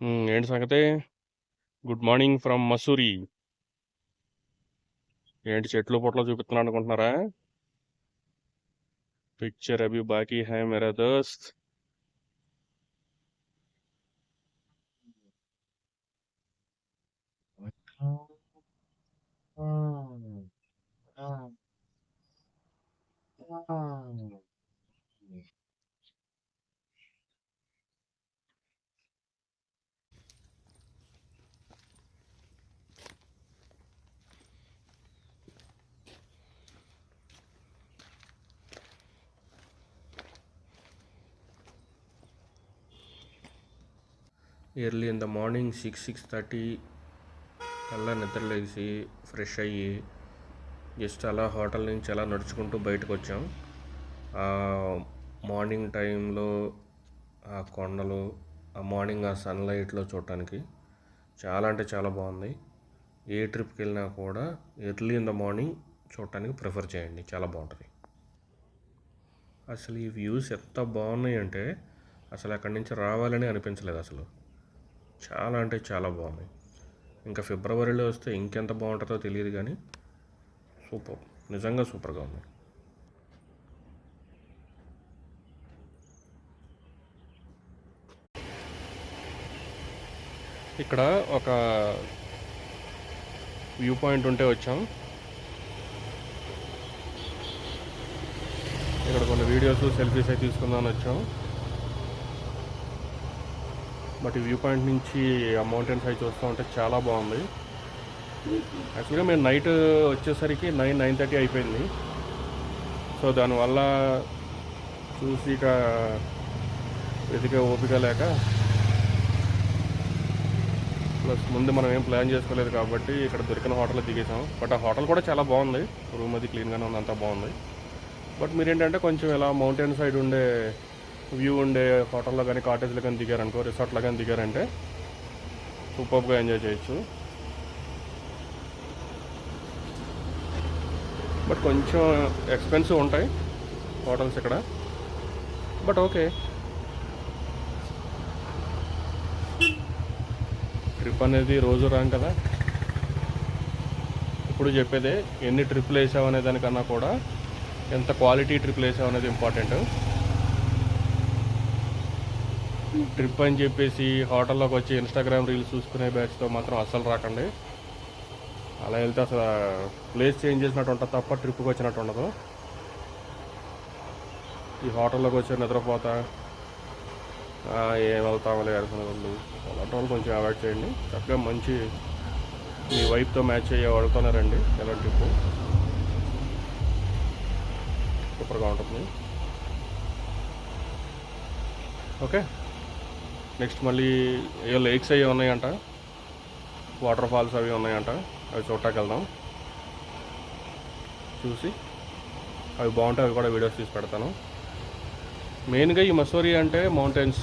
ఏంటి సంగతే good morning from Masuri. ఏంటి చెట్లు పొట్లు చూపిస్తున్నాను అనుకుంటున్నారా? పిక్చర్ అభి బాకీ హై మేరా దోస్త్. Early in the morning six six thirty అలా నిద్రలేసి ఫ్రెష్ అయ్యి జస్ట్ అలా హోటల్ నుంచి అలా నడుచుకుంటూ బయటకు వచ్చాం. ఆ మార్నింగ్ టైంలో ఆ కొండలు, ఆ మార్నింగ్ ఆ సన్‌లైట్‌లో చూడటానికి చాలా అంటే చాలా బాగుంది. ఏ ట్రిప్‌కి వెళ్ళినా కూడా ఎర్లీ ఇన్ ద మార్నింగ్ చూడటానికి ప్రిఫర్ చేయండి. చాలా బాగుంటుంది అసలు ఈ వ్యూస్ ఎంత బాగున్నాయంటే అసలు అక్కడి నుంచి రావాలని అనిపించలేదు అసలు. చాలా అంటే చాలా బాగున్నాయి. ఇంకా ఫిబ్రవరిలో వస్తే ఇంకెంత బాగుంటుందో తెలియదు కానీ సూపర్. నిజంగా సూపర్‌గా ఉంది. ఇక్కడ ఒక వ్యూ పాయింట్ ఉంటే వచ్చాం. ఇక్కడ కొన్ని వీడియోస్, సెల్ఫీస్ అవి తీసుకుందామని వచ్చాం. బట్ ఈ వ్యూ పాయింట్ నుంచి ఆ మౌంటైన్స్ అవి చూస్తూ ఉంటే చాలా బాగుంది. యాక్చువల్‌గా మేము నైట్ వచ్చేసరికి 9, 9:30 అయిపోయింది. సో దానివల్ల చూసి ఇక వెతికే ఓపిక లేక ప్లస్ ముందు మనం ఏం ప్లాన్ చేసుకోలేదు కాబట్టి ఇక్కడ దొరికిన హోటల్‌లో దిగేసాం. బట్ ఆ హోటల్ కూడా చాలా బాగుంది. రూమ్ అది క్లీన్‌గానే ఉంది. అంతా బాగుంది. బట్ మీరేంటంటే కొంచెం ఇలా మౌంటైన్ సైడ్ ఉండే వ్యూ ఉండే హోటల్లో కానీ కాటేజ్లో కానీ దిగారనుకో రిసార్ట్లో కానీ దిగారంటే సూపర్గా ఎంజాయ్ చేయొచ్చు. బట్ కొంచెం ఎక్స్పెన్సివ్ ఉంటాయి హోటల్స్ ఇక్కడ. But okay. ట్రిప్ అనేది రోజు రాం కదా! ఇప్పుడు చెప్పేదే ఎన్ని ట్రిప్లు వేసావు అనే దానికన్నా కూడా ఎంత క్వాలిటీ ట్రిప్లు వేసావు అనేది ఇంపార్టెంట్. ట్రిప్ అని చెప్పేసి హోటల్లోకి వచ్చి ఇన్‌స్టాగ్రామ్ రీల్స్ చూసుకునే బ్యాచ్‌తో మాత్రం అస్సలు రాకండి. అలా వెళ్తే అసలు ప్లేస్ చేంజ్ చేసినట్టు ఉంటుంది తప్ప ట్రిప్‌కి వచ్చినట్టు ఉండదు. ఈ హోటల్లోకి వచ్చి నిద్రపోతా ఏం వెళ్తామో అనుకునే వాళ్ళు అలాంటి వాళ్ళు కొంచెం అవాయిడ్ చేయండి. చక్కగా మంచి మీ వైఫ్తో మ్యాచ్ అయ్యే వాళ్ళతోనే రండి ట్రిప్పు. సూపర్‌గా ఉంటుంది. ఓకే. నెక్స్ట్ మళ్ళీ ఏవో లేక్స్ అవి ఉన్నాయంట. వాటర్ ఫాల్స్ అవి ఉన్నాయంట. అవి చూడటానికి వెళ్దాం. చూసి అవి బాగుంటాయి అవి కూడా వీడియోస్ తీసి పెడతాను. మెయిన్‌గా ఈ మసూరి అంటే మౌంటైన్స్.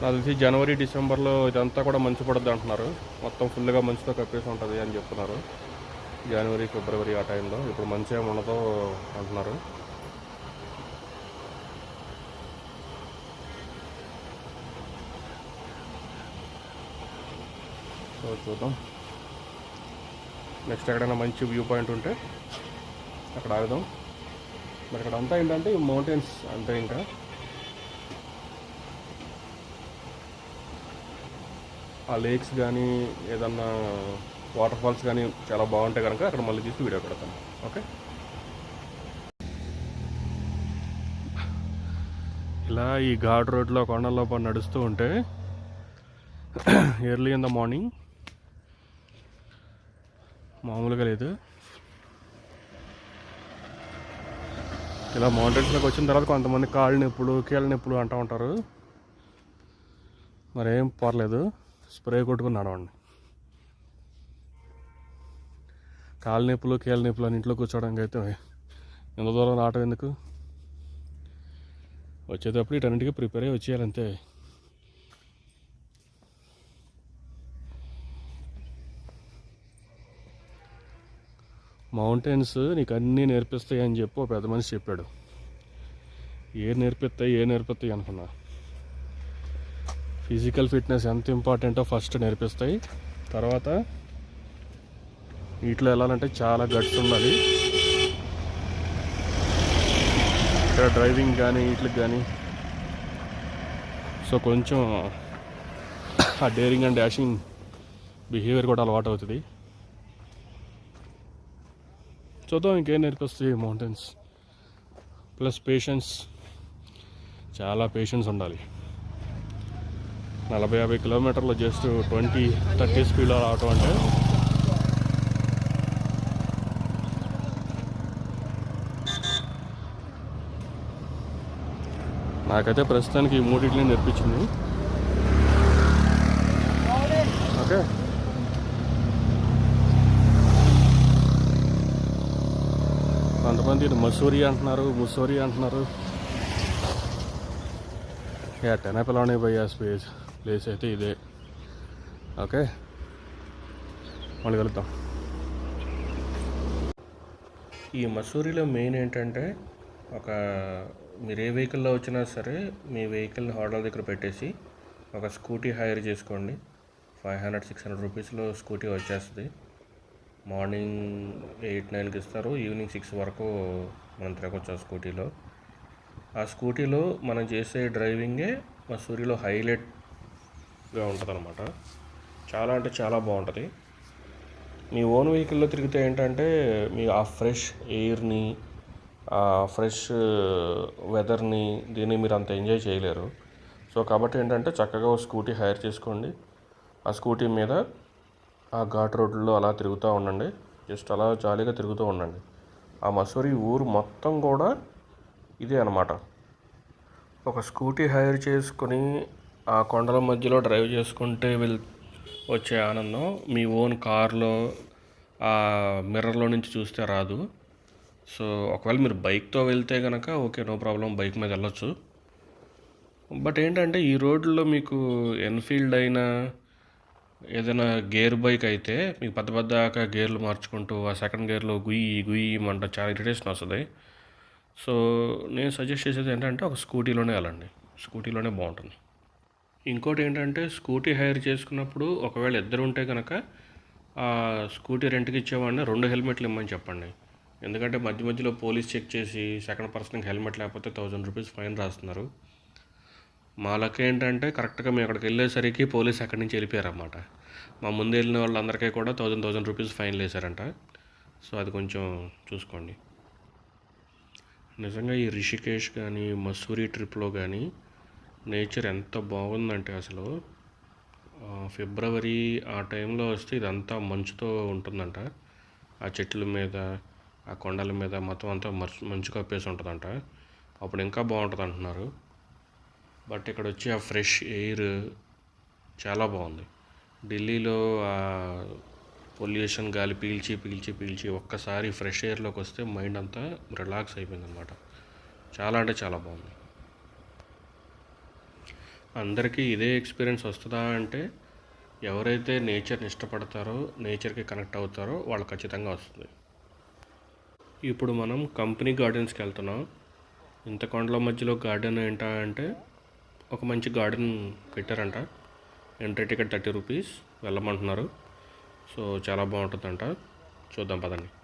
నాకు తెలిసి జనవరి, డిసెంబర్‌లో ఇదంతా కూడా మంచు పడుద్ది అంటున్నారు. మొత్తం ఫుల్‌గా మంచుతో కప్పేసి ఉంటుంది అని చెప్తున్నారు. జనవరి, ఫిబ్రవరి ఆ టైంలో. ఇప్పుడు మంచి ఏమి ఉండదు అంటున్నారు. చూద్దాం. నెక్స్ట్ ఎక్కడైనా మంచి వ్యూ పాయింట్ ఉంటే అక్కడ ఆగుదాం. మరి ఇక్కడ అంతా ఏంటంటే మౌంటైన్స్ అంతే ఇంకా. ఆ లేక్స్ కానీ ఏదన్నా వాటర్ ఫాల్స్ కానీ చాలా బాగుంటాయి కనుక అక్కడ మళ్ళీ తీసి వీడియో పెడతాను. ఓకే. ఇలా ఈ ఘాట్ రోడ్‌లో కొండల్లో నడుస్తూ ఉంటే ఎర్లీ ఇన్ ద మార్నింగ్ మామూలుగా లేదు. ఇలా మౌంటైన్స్‌లోకి వచ్చిన తర్వాత కొంతమంది కాళ్ళు నొప్పులు, కీళ్ళ నొప్పులు అంటూ ఉంటారు. మరేం పర్లేదు. స్ప్రే కొట్టుకొని నడవండి. కాళ్ళ నొప్పులు, కీళ్ళ నొప్పులు అని ఇంట్లో కూర్చోవడానికి అయితే ఇంత దూరం రావటం ఎందుకు? వచ్చేటప్పుడు వీటన్నిటికి ప్రిపేర్ అయ్యి వచ్చేయాలి మౌంటైన్స్ నీకు అన్నీ నేర్పిస్తాయి అని చెప్పి ఒక పెద్ద మనిషి చెప్పాడు. ఏ నేర్పిస్తాయి, ఏ నేర్పిస్తాయి అనుకున్నా. ఫిజికల్ ఫిట్నెస్ ఎంత ఇంపార్టెంటో ఫస్ట్ నేర్పిస్తాయి తర్వాత వీటిలో వెళ్ళాలంటే చాలా గట్స్ ఉండాలి ఇక్కడ డ్రైవింగ్ కానీ వీటికి కానీ సో కొంచెం ఆ డేరింగ్ అండ్ డాషింగ్ బిహేవియర్ కూడా అలవాటు అవుతుంది చూద్దాం ఇంకేం నేర్పిస్తాయి మౌంటైన్స్ ప్లస్ పేషెన్స్ చాలా పేషెన్స్ ఉండాలి. నలభై యాభై కిలోమీటర్లు జస్ట్ ట్వంటీ థర్టీ స్పీడ్లో రావటం అంటే నాకైతే ప్రస్తుతానికి ఈ మూడింటిని నేర్పించింది. ఓకే? కొంతమంది ఇది మసూరి అంటున్నారు ముసూరి అంటున్నారు. యా టెనపిలోనే పోయే స్పేస్ ప్లేస్ అయితే ఇదే. ఓకే? మళ్ళీ కలుద్దాం. ఈ మసూరిలో మెయిన్ ఏంటంటే ఒక మీరు ఏ వెహికల్లో వచ్చినా సరే మీ వెహికల్ని హోటల్ దగ్గర పెట్టేసి ఒక స్కూటీ హైర్ చేసుకోండి. ఫైవ్ హండ్రెడ్ సిక్స్ హండ్రెడ్ రూపీస్లో స్కూటీ వచ్చేస్తుంది. మార్నింగ్ ఎయిట్ నైన్కి ఇస్తారు. ఈవినింగ్ సిక్స్ వరకు మనం తిరగచ్చు ఆ స్కూటీలో. ఆ స్కూటీలో మనం చేసే డ్రైవింగే మసూరిలో హైలైట్గా ఉంటుంది అనమాట చాలా అంటే చాలా బాగుంటుంది. మీ ఓన్ వెహికల్లో తిరిగితే ఏంటంటే మీ ఆ ఫ్రెష్ ఎయిర్ని ఆ ఫ్రెష్ వెదర్ని దీన్ని మీరు అంత ఎంజాయ్ చేయలేరు. సో కాబట్టి ఏంటంటే చక్కగా ఒక స్కూటీ హైర్ చేసుకోండి. ఆ స్కూటీ మీద ఆ ఘాట్ రోడ్లలో అలా తిరుగుతూ ఉండండి. జస్ట్ అలా జాలీగా తిరుగుతూ ఉండండి. ఆ మసూరి ఊరు మొత్తం కూడా ఇదే అనమాట ఒక స్కూటీ హైర్ చేసుకొని ఆ కొండల మధ్యలో డ్రైవ్ చేసుకుంటే వెళ్ వచ్చే ఆనందం. మీ ఓన్ కార్లో ఆ మిర్రర్లో నుంచి చూస్తే రాదు. సో ఒకవేళ మీరు బైక్తో వెళ్తే కనుక ఓకే నో ప్రాబ్లం బైక్ మీద వెళ్ళొచ్చు. బట్ ఏంటంటే ఈ రోడ్లో మీకు ఎన్ఫీల్డ్ అయినా ఏదైనా గేర్ బైక్ అయితే మీకు పెద్ద పెద్ద గేర్లు మార్చుకుంటూ ఆ సెకండ్ గేర్లో గుయ్యి గుయ్యి మంట చాలా ఇరిటేషన్ వస్తుంది. సో నేను సజెస్ట్ చేసేది ఏంటంటే ఒక స్కూటీలోనే వెళ్ళండి. స్కూటీలోనే బాగుంటుంది. ఇంకోటి ఏంటంటే స్కూటీ హైర్ చేసుకున్నప్పుడు ఒకవేళ ఇద్దరు ఉంటే కనుక ఆ స్కూటీ రెంట్కి ఇచ్చేవాడిని రెండు హెల్మెట్లు ఇమ్మని చెప్పండి. ఎందుకంటే మధ్య మధ్యలో పోలీస్ చెక్ చేసి సెకండ్ పర్సన్కి హెల్మెట్ లేకపోతే థౌజండ్ రూపీస్ ఫైన్ రాస్తున్నారు. మా లక్ ఏంటంటే కరెక్ట్గా మేము అక్కడికి వెళ్ళేసరికి పోలీస్ అక్కడి నుంచి వెళ్ళిపోయారన్నమాట. మా ముందు వెళ్ళిన వాళ్ళందరికీ కూడా థౌజండ్ థౌజండ్ రూపీస్ ఫైన్ వేశారంట. సో అది కొంచెం చూసుకోండి. నిజంగా ఈ రిషికేష్ కానీ మసూరి ట్రిప్లో కానీ నేచర్ ఎంత బాగుందంటే అసలు. ఫిబ్రవరి ఆ టైంలో వస్తే ఇదంతా మంచుతో ఉంటుందంట. ఆ చెట్ల మీద ఆ కొండల మీద మొత్తం అంతా మంచు కప్పేసి ఉంటుందంట. అప్పుడు ఇంకా బాగుంటుంది అంటున్నారు. బట్ ఇక్కడ వచ్చి ఆ ఫ్రెష్ ఎయిర్ చాలా బాగుంది. ఢిల్లీలో ఆ పొల్యూషన్ గాలి పీల్చి పీల్చి పీల్చి ఒక్కసారి ఫ్రెష్ ఎయిర్లోకి వస్తే మైండ్ అంతా రిలాక్స్ అయిపోయింది అనమాట చాలా అంటే చాలా బాగుంది. అందరికీ ఇదే ఎక్స్పీరియన్స్ వస్తుందా అంటే ఎవరైతే నేచర్ని ఇష్టపడతారో నేచర్కి కనెక్ట్ అవుతారో వాళ్ళు ఖచ్చితంగా వస్తుంది. ఇప్పుడు మనం కంపెనీ గార్డెన్స్కి వెళ్తున్నాం. ఇంత కొండల మధ్యలో గార్డెన్ ఏంటా అంటే ఒక మంచి గార్డెన్ పెట్టారంట. ఎంట్రీ టికెట్ థర్టీ రూపీస్ వెళ్ళమంటున్నారు. సో చాలా బాగుంటుందంట. చూద్దాం పదండి.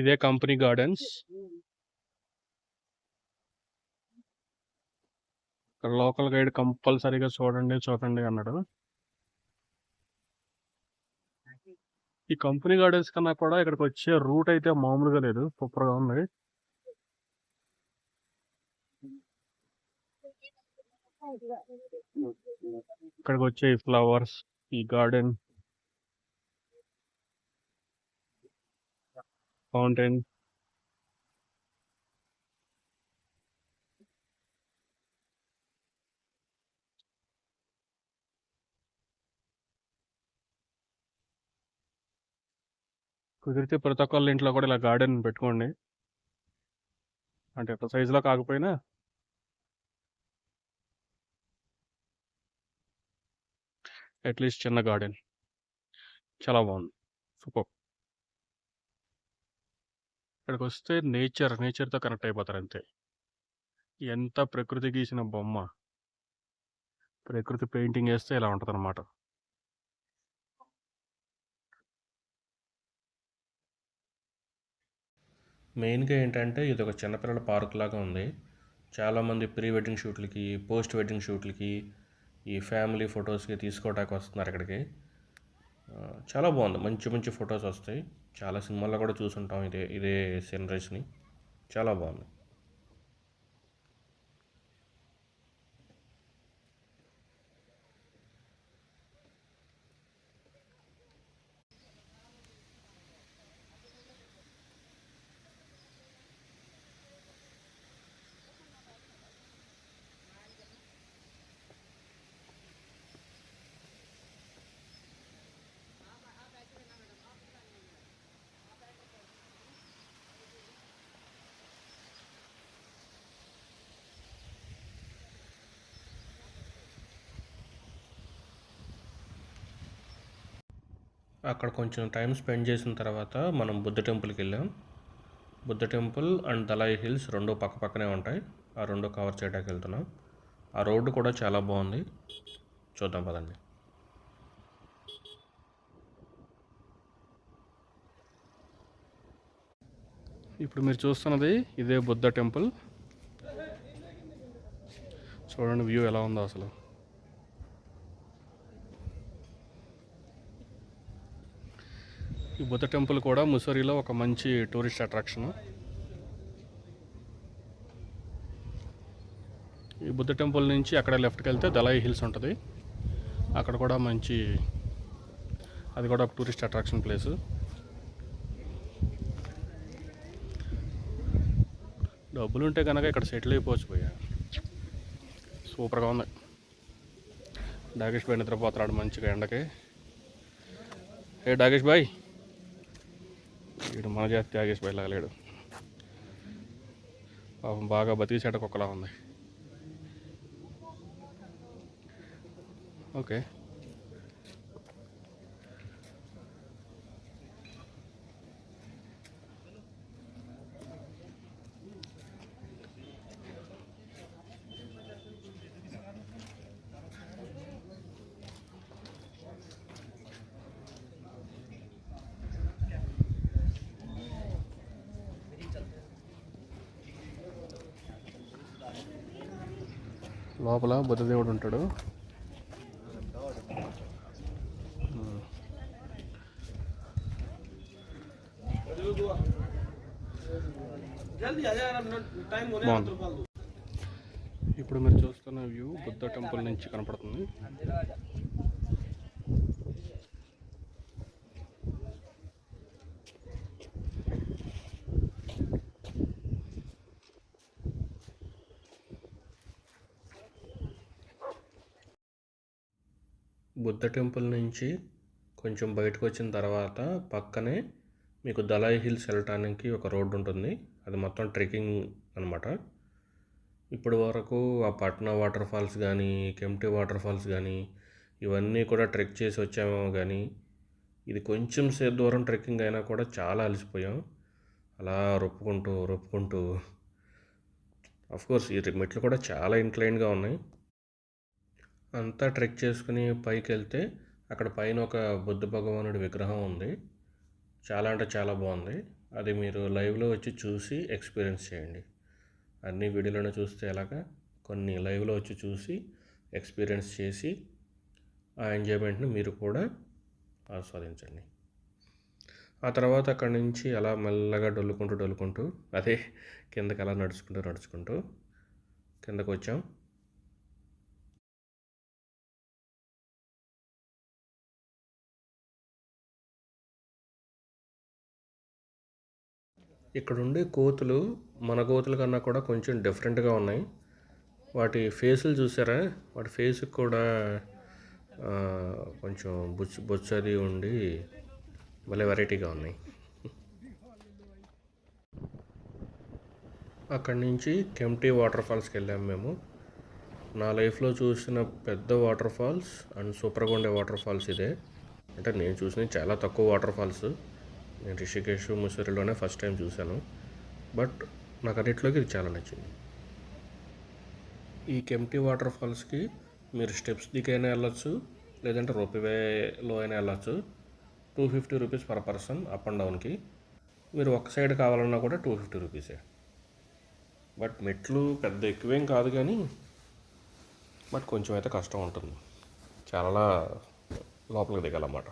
ఇదే కంపెనీ గార్డెన్స్. ఇక్కడ లోకల్ గైడ్ కంపల్సరీగా చూడండి చూడండి అన్నాడు. ఈ కంపెనీ గార్డెన్స్ కన్నా కూడా ఇక్కడికి వచ్చే రూట్ అయితే మామూలుగా లేదు సూపర్గా ఉంది. ఇక్కడికి వచ్చే ఈ ఫ్లవర్స్ ఈ గార్డెన్ ఫౌంటైన్ కుదిరితే ప్రతి ఒక్కళ్ళ ఇంట్లో కూడా ఇలా గార్డెన్ పెట్టుకోండి. అంటే ఒక సైజులో కాకపోయినా. అట్లీస్ట్ చిన్న గార్డెన్. చాలా బాగుంది. సూపర్. ఇక్కడికి వస్తే నేచర్ నేచర్తో కనెక్ట్ అయిపోతారు అంతే. ఎంత ప్రకృతి గీసిన బొమ్మ. ప్రకృతి పెయింటింగ్ వేస్తే ఇలా ఉంటుంది అనమాట మెయిన్గా ఏంటంటే ఇది ఒక చిన్నపిల్లల పార్క్ లాగా ఉంది. చాలామంది ప్రీ వెడ్డింగ్ షూట్లకి పోస్ట్ వెడ్డింగ్ షూట్లకి ఈ ఫ్యామిలీ ఫొటోస్కి తీసుకోవడానికి వస్తున్నారు ఇక్కడికి. చాలా బాగుంది. మంచి మంచి ఫొటోస్ వస్తాయి. చాలా సినిమాల్లో కూడా చూసుంటాం ఇదే ఇదే సీనరీస్ని చాలా బాగుంది. అక్కడ కొంచెం టైం స్పెండ్ చేసిన తర్వాత మనం బుద్ధ టెంపుల్కి వెళ్ళాం. Buddha temple and Dalai hills రెండు పక్క పక్కనే ఉంటాయి. ఆ రెండు కవర్ చేయడానికి వెళ్తున్నాం. ఆ రోడ్డు కూడా చాలా బాగుంది. చూద్దాం పదండి. ఇప్పుడు మీరు చూస్తున్నది ఇదే బుద్ధ టెంపుల్. చూడండి వ్యూ ఎలా ఉందో అసలు. ఈ బుద్ధ టెంపుల్ కూడా ముసూరిలో ఒక మంచి టూరిస్ట్ అట్రాక్షన్. ఈ బుద్ధ టెంపుల్ నుంచి అక్కడ లెఫ్ట్కి వెళ్తే దలాయి హిల్స్ ఉంటుంది. అక్కడ కూడా మంచి అది కూడా ఒక టూరిస్ట్ అట్రాక్షన్ ప్లేస్. డబ్బులు ఉంటే కనుక ఇక్కడ సెటిల్ అయిపోవచ్చు పోయా సూపర్గా ఉంది. డాగేష్ బాయ్ నిద్రపోతున్నాడు మంచిగా ఎండకి. ఏ డాగేష్ బాయ్. వీడు మన జాతి త్యాగేసి వెళ్ళగలేడు పాపం బాగా బతికి కుక్కలా ఉంది. ఓకే. లోపల బుద్ధదేవుడు ఉంటాడు. బాగుంది. ఇప్పుడు మీరు చూస్తున్న వ్యూ బుద్ధ టెంపుల్ నుంచి కనపడుతుంది. బుద్ధ టెంపుల్ నుంచి కొంచెం బయటకు వచ్చిన తర్వాత పక్కనే మీకు దలాయి హిల్స్ వెళ్ళటానికి ఒక రోడ్డు ఉంటుంది. అది మొత్తం ట్రెక్కింగ్ అనమాట ఇప్పటి వరకు ఆ పట్నా వాటర్ ఫాల్స్ కానీ కెంప్టీ వాటర్ ఫాల్స్ కానీ ఇవన్నీ కూడా ట్రెక్ చేసి వచ్చామేమో కానీ ఇది కొంచెం సేపు దూరం ట్రెక్కింగ్ అయినా కూడా చాలా అలసిపోయాం. అలా రొప్పుకుంటూ రొప్పుకుంటూ. కోర్స్ ఈ మెట్లు కూడా చాలా ఇంక్లైన్గా ఉన్నాయి. అంతా ట్రెక్ చేసుకుని పైకి వెళ్తే అక్కడ పైన ఒక బుద్ధ భగవానుడి విగ్రహం ఉంది. చాలా అంటే చాలా బాగుంది. అది మీరు లైవ్లో వచ్చి చూసి ఎక్స్పీరియన్స్ చేయండి. అన్ని వీడియోలను చూస్తే ఎలాగా కొన్ని లైవ్లో వచ్చి చూసి ఎక్స్పీరియన్స్ చేసి ఆ ఎంజాయ్మెంట్ని మీరు కూడా ఆస్వాదించండి. ఆ తర్వాత అక్కడి నుంచి అలా మెల్లగా డొల్లుకుంటూ డొల్లుకుంటూ అదే కిందకి అలా నడుచుకుంటూ నడుచుకుంటూ కిందకు వచ్చాం ఇక్కడ ఉండే కోతులు మన కోతుల కన్నా కూడా కొంచెం డిఫరెంట్గా ఉన్నాయి. వాటి ఫేసులు చూసారా? వాటి ఫేస్ కూడా కొంచెం బొచ్చు బొచ్చు అది ఉండి భలే వెరైటీగా ఉన్నాయి. అక్కడి నుంచి కెమ్టీ వాటర్ ఫాల్స్కి వెళ్ళాము మేము. నా లైఫ్లో చూసిన పెద్ద వాటర్ ఫాల్స్ అండ్ సూపర్గా ఉండే వాటర్ ఫాల్స్ ఇదే. అంటే నేను చూసిన చాలా తక్కువ వాటర్ ఫాల్స్ నేను రిషికేష్ ముసూరిలోనే ఫస్ట్ టైం చూశాను. బట్ నాకు అన్నిట్లోకి ఇది చాలా నచ్చింది. ఈ కెంప్టీ వాటర్ ఫాల్స్కి మీరు స్టెప్స్ దిగైనా వెళ్ళొచ్చు లేదంటే రోపివేలో అయినా వెళ్ళొచ్చు. Two fifty rupees per person up and డౌన్కి మీరు ఒక సైడ్ కావాలన్నా కూడా టూ ఫిఫ్టీ రూపీసే బట్ మెట్లు పెద్ద ఎక్కువేం కాదు కానీ బట్ కొంచెం అయితే కష్టం ఉంటుంది. చాలా లోపలికి దిగాలన్నమాట.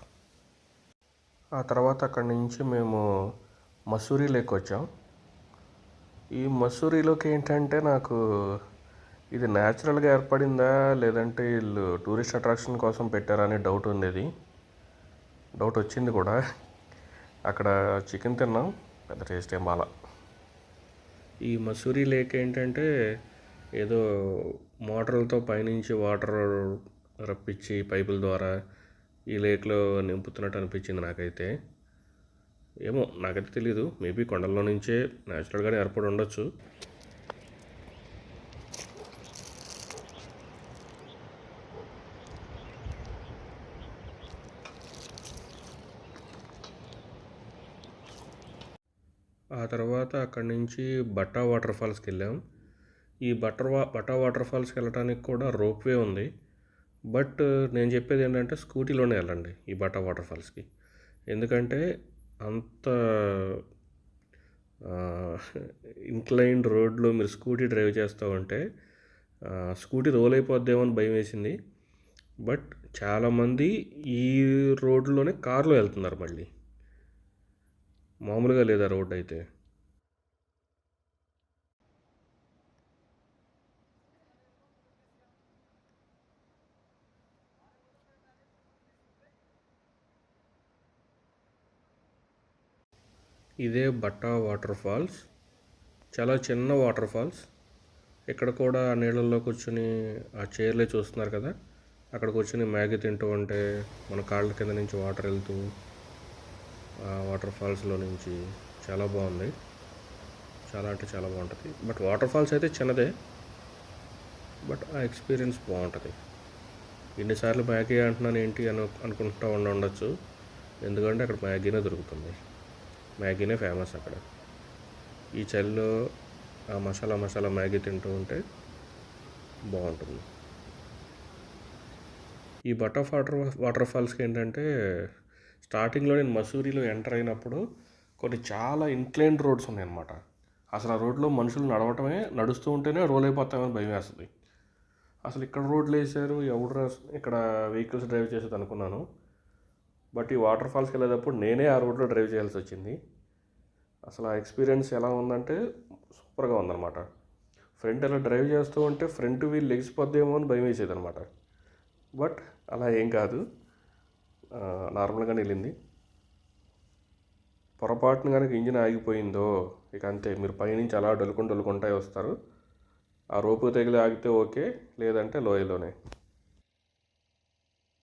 ఆ తర్వాత అక్కడి నుంచి మేము మసూరి లేక్ వచ్చాం. ఈ మసూరిలోకి ఏంటంటే నాకు ఇది న్యాచురల్గా ఏర్పడిందా? లేదంటే వీళ్ళు టూరిస్ట్ అట్రాక్షన్ కోసం పెట్టారా అని డౌట్ ఉండేది. డౌట్ వచ్చింది కూడా. అక్కడ చికెన్ తిన్నాం. పెద్ద టేస్ట్ ఏం బాల. ఈ మసూరి లేక్ ఏంటంటే ఏదో మోటార్లతో పైనుంచి వాటర్ రప్పించి పైపుల ద్వారా ఈ లేక్లో నింపుతున్నట్టు అనిపించింది నాకైతే. ఏమో నాకైతే తెలీదు. మేబీ కొండల్లో నుంచే న్యాచురల్గానే ఏర్పడి ఉండొచ్చు. ఆ తర్వాత అక్కడి నుంచి బట్టా వాటర్ ఫాల్స్కి వెళ్ళాం. ఈ బటర్ వా బట్టా వాటర్ ఫాల్స్కి వెళ్ళడానికి కూడా రోప్వే ఉంది. బట్ నేను చెప్పేది ఏంటంటే స్కూటీలోనే వెళ్ళండి ఈ బట్టా వాటర్ ఫాల్స్కి ఎందుకంటే అంత ఇంక్లైన్డ్ రోడ్లో మీరు స్కూటీ డ్రైవ్ చేస్తూ ఉంటే స్కూటీ రోల్ అయిపోద్దేమో అని భయం వేసింది. బట్ చాలామంది ఈ రోడ్లోనే కార్లో వెళ్తున్నారు మళ్ళీ. మామూలుగా లేదా రోడ్ అయితే. ఇదే బట్టా వాటర్ ఫాల్స్. చాలా చిన్న వాటర్ ఫాల్స్. ఇక్కడ కూడా ఆ నీళ్ళల్లో కూర్చొని ఆ చైర్లే చూస్తున్నారు కదా. అక్కడ కూర్చొని మ్యాగీ తింటూ ఉంటే మన కాళ్ళ కింద నుంచి వాటర్ వెళ్తూ ఆ వాటర్ ఫాల్స్లో నుంచి చాలా బాగుంది. చాలా అంటే చాలా బాగుంటుంది. బట్ వాటర్ ఫాల్స్ అయితే చిన్నదే. బట్ ఆ ఎక్స్పీరియన్స్ బాగుంటుంది. ఎన్నిసార్లు మ్యాగీ అంటున్నాను ఏంటి అని అనుకుంటా ఉండి ఉండొచ్చు. ఎందుకంటే అక్కడ మ్యాగీనే దొరుకుతుంది. మ్యాగీనే ఫేమస్ అక్కడ. ఈ చలిలో ఆ మసాలా మసాలా మ్యాగీ తింటూ ఉంటే బాగుంటుంది. ఈ బటర్ వాటర్ వాటర్ ఫాల్స్కి ఏంటంటే స్టార్టింగ్లో నేను మసూరిలో ఎంటర్ అయినప్పుడు కొన్ని చాలా ఇన్క్లైన్డ్ రోడ్స్ ఉన్నాయన్నమాట. అసలు ఆ రోడ్లో మనుషులు నడవటమే నడుస్తూ ఉంటేనే రోల్ అయిపోతామని భయం వేస్తుంది. అసలు ఇక్కడ రోడ్లు వేసారు ఎవడు ఇక్కడ వెహికల్స్ డ్రైవ్ చేసేది అనుకున్నాను. బట్ ఈ వాటర్ ఫాల్స్కి వెళ్ళేటప్పుడు నేనే ఆ రోడ్లో డ్రైవ్ చేయాల్సి వచ్చింది. అసలు ఆ ఎక్స్పీరియన్స్ ఎలా ఉందంటే సూపర్గా ఉందన్నమాట. ఫ్రంట్ అలా డ్రైవ్ చేస్తూ ఉంటే ఫ్రంట్ వీల్ లెగిసిపోద్దేమో అని భయం వేసేది అనమాట బట్ అలా ఏం కాదు. నార్మల్గానే వెళ్ళింది. పొరపాటున కనుక ఇంజిన్ ఆగిపోయిందో ఇక అంతే. మీరు పైనుంచి అలా డొలుకుంటూ డొలుకుంటా వస్తారు. ఆ రోపు తగిలి ఆగితే ఓకే లేదంటే లోయలోనే.